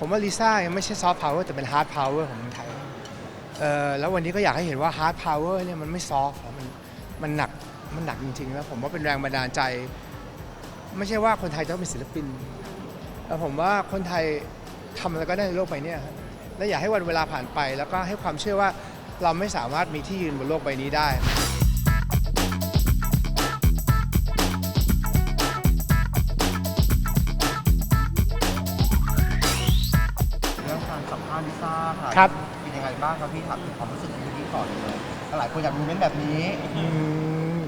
ผมว่าลิซ่ายังไม่ใช่ซอฟต์พาวเวอร์แต่เป็นฮาร์ดพาวเวอร์ของเมืองไทยเอ่อแล้ววันนี้ก็อยากให้เห็นว่าฮาร์ดพาวเวอร์เนี่ยมันไม่ซอฟต์มันมันหนักมันหนักจริงๆแล้วผมว่าเป็นแรงบันดาลใจ ไม่ใช่ว่าคนไทยต้องเป็นศิลปินแล้วผมว่าคนไทยทำอะไรก็ได้ในโลกใบนี้และอยากให้วันเวลาผ่านไป แล้วก็ให้ความเชื่อว่าเราไม่สามารถมีที่ยืนบนโลกใบนี้ได้ ค่ะครับ เป็นยังไงบ้างครับพี่ถามถึงความรู้สึกในที่ก่อนเลยหลายคนอยากรู้เม้นแบบนี้อืม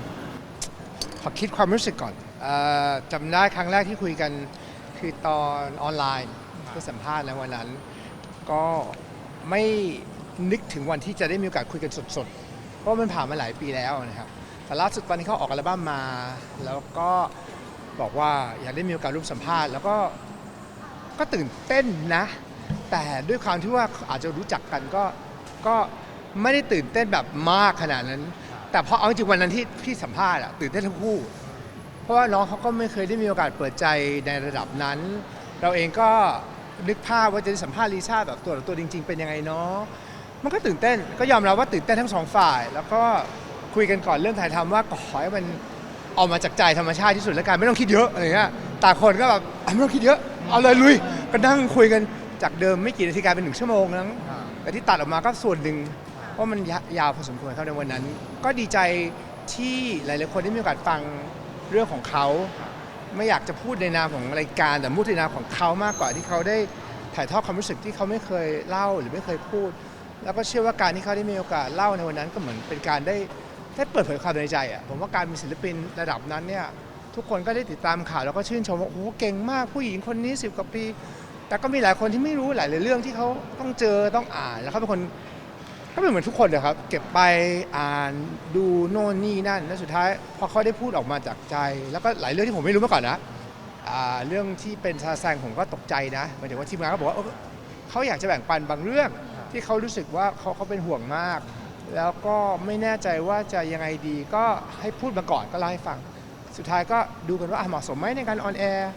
ขอคิดความรู้สึกก่อนเออจำได้ครั้งแรกที่คุยกันคือตอนออนไลน์ที่สัมภาษณ์ในวันนั้น ก็ไม่นึกถึงวันที่จะได้มีโอกาสคุยกันสดๆ เพราะว่ามันผ่านมาหลายปีแล้วนะครับแต่ล่าสุดตอนที่เขาออกอัลบั้มมา แล้วก็บอกว่าอยากได้มีโอกาสร่วมสัมภาษณ์ แล้วก็ก็ตื่นเต้นนะ แต่ด้วยความที่ว่าอาจจะรู้จักกันก็ก็ไม่ได้ตื่นเต้นแบบมากขนาดนั้น แต่พอเอาจริงๆวันนั้นที่ที่สัมภาษณ์อะตื่นเต้นทั้งคู่ เพราะว่าน้องเขาก็ไม่เคยได้มีโอกาสเปิดใจในระดับนั้น เราเองก็นึกภาพว่าจะได้สัมภาษณ์ลิซ่าแบบตัวต่อตัวจริง ๆ เป็นยังไงเนาะมันก็ตื่นเต้นก็ยอมรับว่าตื่นเต้นทั้งสองฝ่าย แล้วก็คุยกันก่อนเรื่องถ่ายทำว่าขอให้มันออกมาจากใจธรรมชาติที่สุดแล้วกันไม่ต้องคิดเยอะอะไรเงี้ยต่างคนก็แบบอะไม่ต้องคิดเยอะเอาเลยลุยก็นั่งคุยกัน จากเดิมไม่กี่นาทีกลายเป็นหนึ่งชั่วโมงนั้นแต่ที่ตัดออกมาก็ส่วนหนึ่งว่ามันยะยาวพอสมควรครับในวันนั้น ก็ดีใจที่หลายๆคนได้มีโอกาสฟังเรื่องของเขาไม่อยากจะพูดในนามของรายการแต่พูดในนามของเขามากกว่าที่เขาได้ถ่ายทอดความรู้สึกที่เขาไม่เคยเล่าหรือไม่เคยพูด แล้วก็เชื่อว่าการที่เขาได้มีโอกาสเล่าในวันนั้นก็เหมือนเป็นการได้ได้เปิดเผยความในใจอะผมว่าการเป็นศิลปินระดับนั้นเนี่ยทุกคนก็ได้ติดตามข่าวแล้วก็ชื่นชมว่าโอ้โหเก่งมากผู้หญิงคนนี้สิบกว่าปี แต่ก็มีหลายคนที่ไม่รู้หลาย ๆ เรื่องที่เขาต้องเจอต้องอ่านแล้วเขาเป็นคนก็เป็นเหมือนทุกคนเลยครับ เก็บไปอ่านดูโน่นนี่นั่น แล้วสุดท้ายพอเขาได้พูดออกมาจากใจ แล้วก็หลายเรื่องที่ผมไม่รู้มาก่อนนะอ่าเรื่องที่เป็นซาแซงผมก็ตกใจนะหมายถึงว่าทีมงานก็บอกว่าเออเขาอยากจะแบ่งปันบางเรื่องที่เขารู้สึกว่าเขาเขาเป็นห่วงมาก แล้วก็ไม่แน่ใจว่าจะยังไงดีก็ให้พูดมาก่อนก็เล่าให้ฟัง สุดท้ายก็ดูกันว่าอะเหมาะสมไหมในการออนแอร์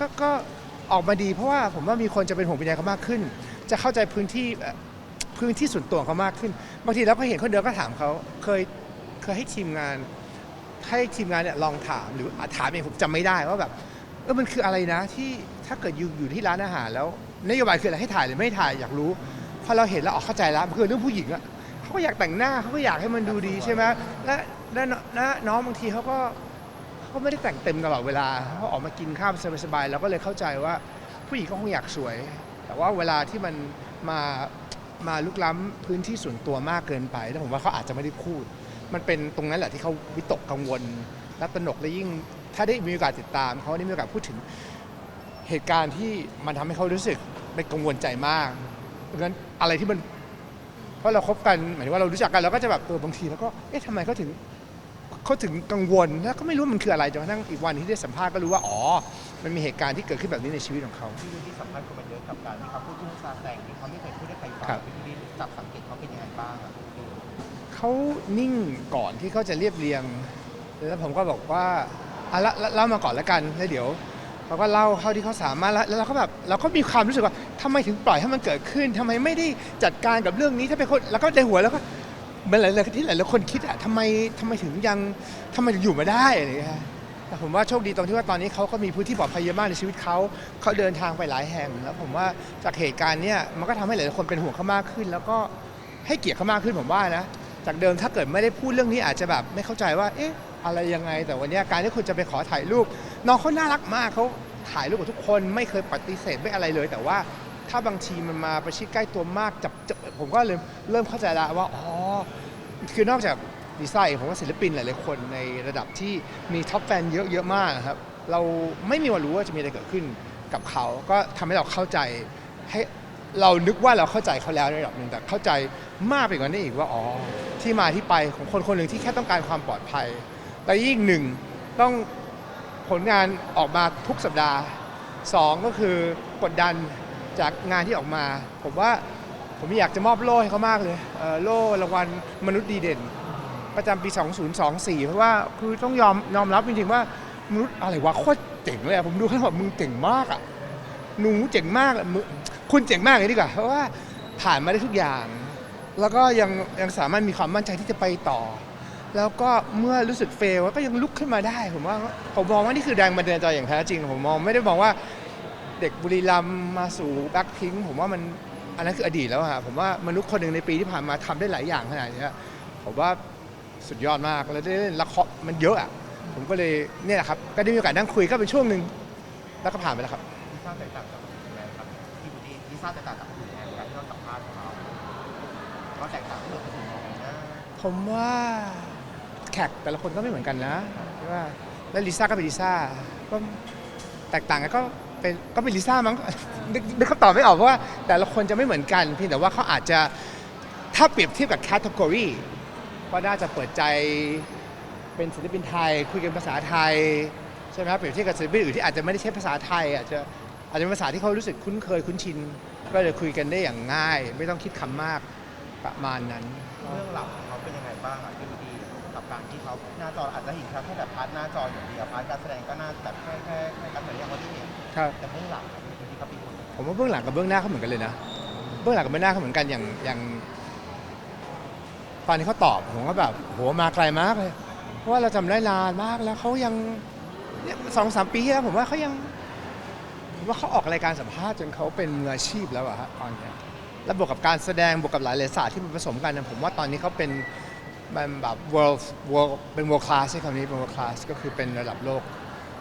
ก็ก็ ออกมาดี เพราะว่าผมว่ามีคนจะเป็นห่วงเป็นใยเขามากขึ้น จะเข้าใจพื้นที่เอ่อพื้นที่ส่วนตัวของเขามากขึ้นบางทีเราก็เห็นคนเดินก็ถามเขาเคยเคยให้ทีมงาน ให้ทีมงานเนี่ยลองถามหรืออะถามเองผมจำไม่ได้ว่าแบบเออมันคืออะไรนะที่ถ้าเกิดอยู่อยู่ที่ร้านอาหารแล้วนโยบายคืออะไรให้ถ่ายหรือไม่ถ่ายอยากรู้พอเราเห็นแล้วออกเข้าใจแล้วมันคือเรื่องผู้หญิงอะเขาก็อยากแต่งหน้าเขาก็อยากให้มันดูดีใช่ไหมและและและน้องบางทีเขาก็ ก็ไม่ได้แต่งเต็มตลอดเวลาเขาออกมากินข้าวสบายๆเราก็เลยเข้าใจว่าผู้หญิงก็คงอยากสวย แต่ว่าเวลาที่มันมามาลุกล้ำพื้นที่ส่วนตัวมากเกินไปแล้วผมว่าเขาอาจจะไม่ได้พูด มันเป็นตรงนั้นแหละที่เขาวิตกกังวลและตระหนกและยิ่ง ถ้าได้มีโอกาสติดตามเขาได้มีโอกาสพูดถึงเหตุการณ์ที่มันทำให้เขารู้สึกเป็นกังวลใจมากดังนั้นอะไรที่มันเพราะเราคบกันหมายถึงว่าเรารู้จักกันเราก็จะแบบเออบางทีแล้วก็เอ๊ะทำไมเขาถึง เขาถึงกังวลแล้วก็ไม่รู้มันคืออะไรจนกระทั่งอีกวันที่ได้สัมภาษณ์ก็รู้ว่าอ๋อ มันมีเหตุการณ์ที่เกิดขึ้นแบบนี้ในชีวิตของเขา ที่ดูที่สัมภาษณ์คนมาเยอะกับการที่เขาพูดเรื่องซาแซงที่เขาไม่เคยพูดให้ใครฟังครับ พี่ดูจับสังเกตเขาเป็นยังไงบ้างอะพี่เขานิ่งก่อนที่เขาจะเรียบเรียง แล้วผมก็บอกว่าอะเล่าเล่าเล่ามาก่อนแล้วกันแล้วเดี๋ยวเขาก็เล่าเท่าที่เขาสามารถแล้วแล้วเราก็แบบเราก็มีความรู้สึกว่าทำไมถึงปล่อยให้มันเกิดขึ้นทำไมไม่ได้จัดการกับเรื่องนี้ถ้าเป็นคนแล้วก็ในหัวแล้วก็เห มือนหลายๆที่หลายๆคนคิดอะทำไมทำไมถึงยังทำไมถึงอยู่มาได้อะไรอย่างเงี้ยแต่ผมว่าโชคดีตรงที่ว่าตอนนี้เขาก็มีพื้นที่ปลอดภัยเยอะมากในชีวิตเขาเขาเดินทางไปหลายแห่งแล้วผมว่าจากเหตุการณ์เนี้ยมันก็ทำให้หลายๆคนเป็นห่วงเขามากขึ้น แล้วก็ให้เกียรติเขามากขึ้นผมว่านะ จากเดิมถ้าเกิดไม่ได้พูดเรื่องนี้อาจจะแบบไม่เข้าใจว่า เอ๊ะ อะไรยังไง แต่วันเนี้ยการที่คุณจะไปขอถ่ายรูป น้องเขาน่ารักมากเขาถ่ายรูปกับทุกคนไม่เคยปฏิเสธไม่อะไรเลย แต่ว่า ถ้าบางทีมันมาประชิดใกล้ตัวมากจับจับผมก็เลยเริ่มเข้าใจล้วว่าอ๋อคือนอกจากดีไซน์ผมว่าศิลปินหลายๆคนในระดับที่มีท็อปแฟนเยอะเยอะมากครับเราไม่มีวันรู้ว่าจะมีอะไรเกิดขึ้นกับเขา ก็ทำให้เราเข้าใจให้เรานึกว่าเราเข้าใจเขาแล้วในระดับหนึ่งแต่เข้าใจมากไปกว่านี้อีกว่าอ๋อที่มาที่ไปของคนคนหนึ่งที่แค่ต้องการความปลอดภัยและยิ่งหนึ่งต้องผลงานออกมาทุกสัปดาห์สองก็คือกดดัน จากงานที่ออกมา ผมว่าผมอยากจะมอบโล่ให้เขามากเลยเโล่รางวัลมนุษย์ดีเด่น ประจำปี 2024 เพราะว่าคือต้องยอมยอมรับจริงๆว่ามนุษย์อะไรวะโคตรเจ๋งเลยผมดูเขาแบบมึงเจ๋งมากอะหนูเจ๋งมากอะมึงคุณเจ๋งมากเลยดีกว่าเพราะว่าผ่านมาได้ทุกอย่าง แล้วก็ยังยังสามารถมีความมั่นใจที่จะไปต่อ แล้วก็เมื่อรู้สึกเฟลก็ยังลุกขึ้นมาได้ ผมว่าผมมองว่านี่คือแรงบันดาลใจอย่างแท้จริง ผมมองไม่ได้มองว่า เด็กบุรีรัมย์มาสู่แบ็คพิงผมว่ามันอันนั้นคืออดีตแล้วอะผมว่ามนุษย์คนหนึ่งในปีที่ผ่านมาทำได้หลายอย่างขนาดนี้ผมว่าสุดยอดมากแล้วได้เล่นละครมันเยอะอะผมก็เลยเนี่ยแหละครับก็ได้มีโอกาสนั่งคุยก็เป็นช่วงหนึ่งแล้วก็ผ่านไปแล้วครับลิซ่าแตกต่างจากคนอื่นยังไงครับที่บูดี้ลิซ่าแตกต่างจากคนอื่นยังไงการที่เราสัมภาษณ์ของเราก็แตกต่างที่เราเป็นคนมองนะผมว่าแขกแต่ละคนก็ไม่เหมือนกันนะใช่ว่าแล้วลิซ่าก็เป็นลิซ่าก็แตกต่างกันก็ เป็นก็เป็นลิซ่ามั้ง นึกนึกคำตอบไม่ออกเพราะว่า แต่ละคนจะไม่เหมือนกันเพียงแต่ว่าเขาอาจจะถ้าเปรียบเทียบกับแคตตากรีก็น่าจะเปิดใจเป็นศิลปินไทย คุยกันภาษาไทยใช่ไหมครับเปรียบเทียบกับศิลปินอื่นที่อาจจะไม่ได้ใช้ภาษาไทยอาจจะอาจจะเป็นภาษาที่เขารู้สึกคุ้นเคยคุ้นชิน ก็เลยคุยกันได้อย่างง่าย ไม่ต้องคิดคำมากประมาณนั้น เรื่องหลักของเขาเป็นยังไงบ้างอะที่บูดี้กับการที่เขาหน้าจออาจจะเห็นแค่แบบพาร์ทหน้าจออย่างเดียวพาร์ทการแสดงก็น่าแบบแค่แค่แค่การแสดงอย่าที่เห็น ครับ แต่เบื้องหลังอะบูดี้เขาเป็นคนยังไงผมว่าเบื้องหลังกับเบื้องหน้าเขาเหมือนกันเลยนะ เบื้องหลังกับเบื้องหน้าเขาเหมือนกันอย่างอย่างตอนที่เขาตอบผมก็แบบโหมาไกลมากเลย เพราะว่าเราจำได้นานมากแล้วเขายังเนี่ยสองสามปีที่แล้วผมว่าเขายังผมว่าเขาออกรายการสัมภาษณ์จนเขาเป็นมืออาชีพแล้วอะฮะตอนเนี้ยแล้วบวกกับการแสดงบวกกับหลายเลศาสตร์ที่มันผสมกันนะผมว่าตอนนี้เขาเป็นมันแบบ world world เป็น world class ใช่คำนี้เป็น world class ก็คือเป็นระดับโลก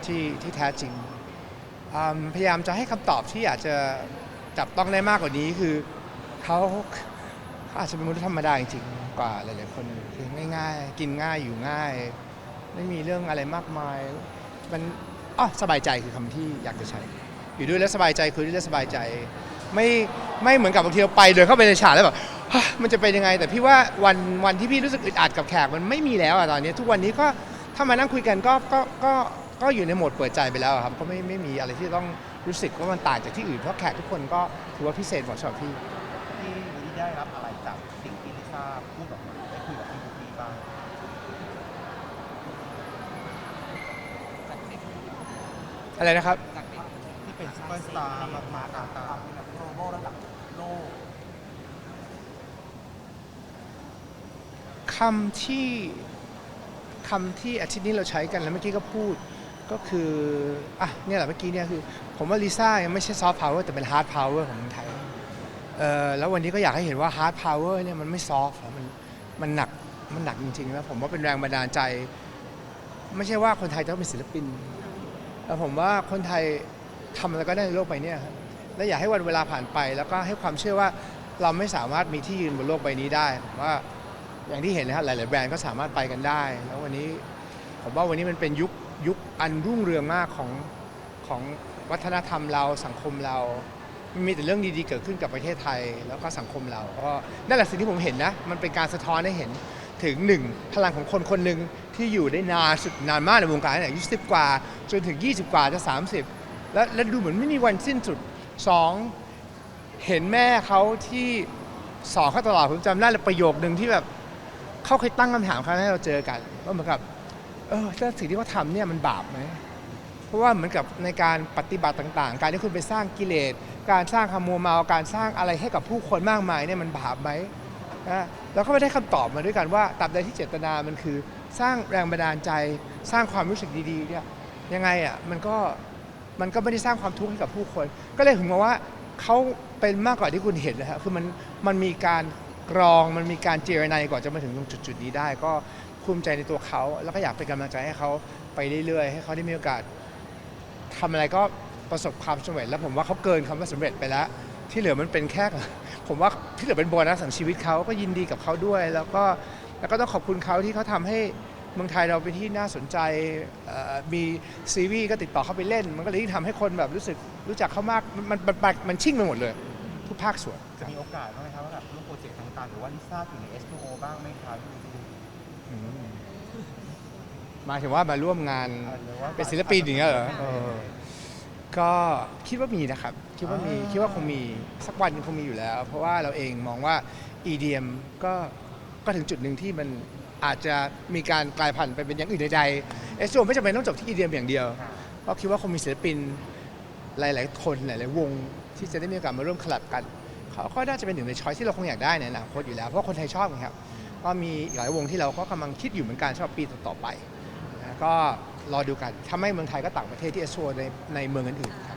ที่ที่แท้จริงอืม พยายามจะให้คำตอบที่อาจจะจับต้องได้มากกว่านี้คือเขาเขาอาจจะเป็นมนุษย์ธรรมดาจริงๆกว่าหลายๆคนคือง่าย ๆ กินง่ายอยู่ง่าย ไม่มีเรื่องอะไรมากมาย มันอ๋อสบายใจคือคำที่อยากจะใช้ อยู่ด้วยแล้วสบายใจคุยด้วยแล้วสบายใจ ไม่ไม่เหมือนกับบางทีเราไปเดินเข้าไปในฉากแล้วแบบมันจะเป็นยังไง แต่พี่ว่าวันวันที่พี่รู้สึกอึดอัดกับแขกมันไม่มีแล้วอะตอนนี้ ทุกวันนี้ก็ถ้ามานั่งคุยกันก็ก็ก็ ก็อยู่ในโหมดเปิดใจไปแล้วอะครับก็ไม่ไม่มีอะไรที่ต้องรู้สึกว่ามันต่างจากที่อื่นเพราะแขกทุกคนก็ถือว่าพิเศษหมดสำหรับพี่ที่บูดี้ได้รับอะไรจากสิ่งที่ลิซ่าพูดออกมาได้คุยกับพี่บูดี้บ้างอะไรนะครับที่เป็นซูเปอร์สตาร์มากๆต่างๆแบบโกลบอลระดับโลกคำที่คำที่อาทิตย์นี้เราใช้กันแล้วเมื่อกี้ก็พูด ก็คืออะเนี่ยแหละเมื่อกี้เนี่ยคือ ผมว่าลิซ่ายังไม่ใช่ซอฟต์พาวเวอร์แต่เป็นฮาร์ดพาวเวอร์ของเมืองไทยเอ่อแล้ววันนี้ก็อยากให้เห็นว่าฮาร์ดพาวเวอร์เนี่ยมันไม่ซอฟต์มันมันหนักมันหนักจริงๆแล้วผมว่าเป็นแรงบันดาลใจ ไม่ใช่ว่าคนไทยจะต้องเป็นศิลปินแต่ผมว่าคนไทยทำอะไรก็ได้ในโลกใบนี้ครับและอยากให้วันเวลาผ่านไป แล้วก็ให้ความเชื่อว่าเราไม่สามารถมีที่ยืนบนโลกใบนี้ได้ผมว่าอย่างที่เห็นนะครับหลาย ๆ แบรนด์ก็สามารถไปกันได้ แล้ววันนี้ผมว่าวันนี้มันเป็นยุค ยุคอันรุ่งเรืองมากของของวัฒนธรรมเราสังคมเรามันมีแต่เรื่องดีๆเกิดขึ้นกับประเทศไทยแล้วก็สังคมเราก็นั่นแหละสิ่งที่ผมเห็นนะ มันเป็นการสะท้อนให้เห็นถึงหนึ่งพลังของคนคนหนึ่งที่อยู่ได้นานสุดนานมากในวงการตั้งแต่อายุสิบกว่า จนถึง 20 กว่าจะ30 แล้วแล้วดูเหมือนไม่มีวันสิ้นสุดสองเห็นแม่เขาที่สอนเขาตลอดผมจำได้เลยประโยคหนึ่งที่แบบเขาเคยตั้งคำถามครั้งแรกเราเจอกันว่าเหมือนกับ เออถ้าสิ่งที่เขาทำเนี่ยมันบาปไหมเพราะว่าเหมือนกับในการปฏิบัติต่าง ๆ การที่คุณไปสร้างกิเลส การสร้างคำมัวเมา การสร้างอะไรให้กับผู้คนมากมายเนี่ยมันบาปไหมนะแล้วก็ไม่ได้คำตอบมาด้วยกันว่าตราบใดที่เจตนามันคือ สร้างแรงบันดาลใจ สร้างความรู้สึกดีๆเนี่ยยังไงอะมันก็มันก็ไม่ได้สร้างความทุกข์ให้กับผู้คน ก็เลยถึงมาว่าเขาเป็นมากกว่าที่คุณเห็นนะฮะคือมันมันมีการกรองมันมีการเจรไนก่อนจะมาถึงตรงจุดๆนี้ได้ ก็ ภูมิใจในตัวเขา แล้วก็อยากเป็นกำลังใจให้เขาไปเรื่อยๆ ให้เขาได้มีโอกาสทำอะไรก็ประสบความสำเร็จ แล้วผมว่าเขาเกินคำว่าสำเร็จไปแล้ว ที่เหลือมันเป็นแค่ ผมว่าที่เหลือเป็นโบนัสของชีวิตเขาก็ยินดีกับเขาด้วย แล้วก็แล้วก็ต้องขอบคุณเขาที่เขาทำให้เมืองไทยเราเป็นที่น่าสนใจมีซีรีส์ก็ติดต่อเขาไปเล่น มันก็เลยยิ่ทำให้คนแบบรู้สึกรู้จักเขามากมันมันมันมันชิ่งไปหมดเลย ทุกภาคส่วน จะมีโอกาสบ้างไหมครับว่าแบบร่วมโปรเจกต์ต่างๆ หรือว่าลิซ่าอยู่ใน S2O บ้างไหมครับพี่บู หมายถึงว่ามาร่วมงานอ่าหรือว่าเป็นศิลปินอย่างเงี้ยเหรอเออก็คิดว่ามีนะครับ คิดว่ามีอ่าคิดว่าคงมีสักวันหนึงคงมีอยู่แล้ว เพราะว่าเราเองมองว่า EDM ก็ก็ถึงจุดหนึ่งที่มันอาจจะมีการกลายพันธุ์ไปเป็นอย่างอื่นใดๆเอสโซไม่จำเป็นต้องจบที่ EDM อย่างเดียวค่ะเพราะคิดว่าคงมีศิลปินหลาย ๆ คนหลายๆวงที่จะได้มีโอกาสมาร่วมคอลแลบกัน เขาก็น่าจะเป็นหนึ่งในช้อยที่เราคงอยากได้ในอนาคตอยู่แล้วเพราะว่าคนไทยชอบไงครับ ก็มีหลายวงที่เราก็กำลังคิดอยู่เหมือนกันสำหรับปีต่อๆไปนะก็รอดูกันถ้าไม่เมืองไทยก็ต่างประเทศที่จะโชว์ในในเมืองอื่นๆครับ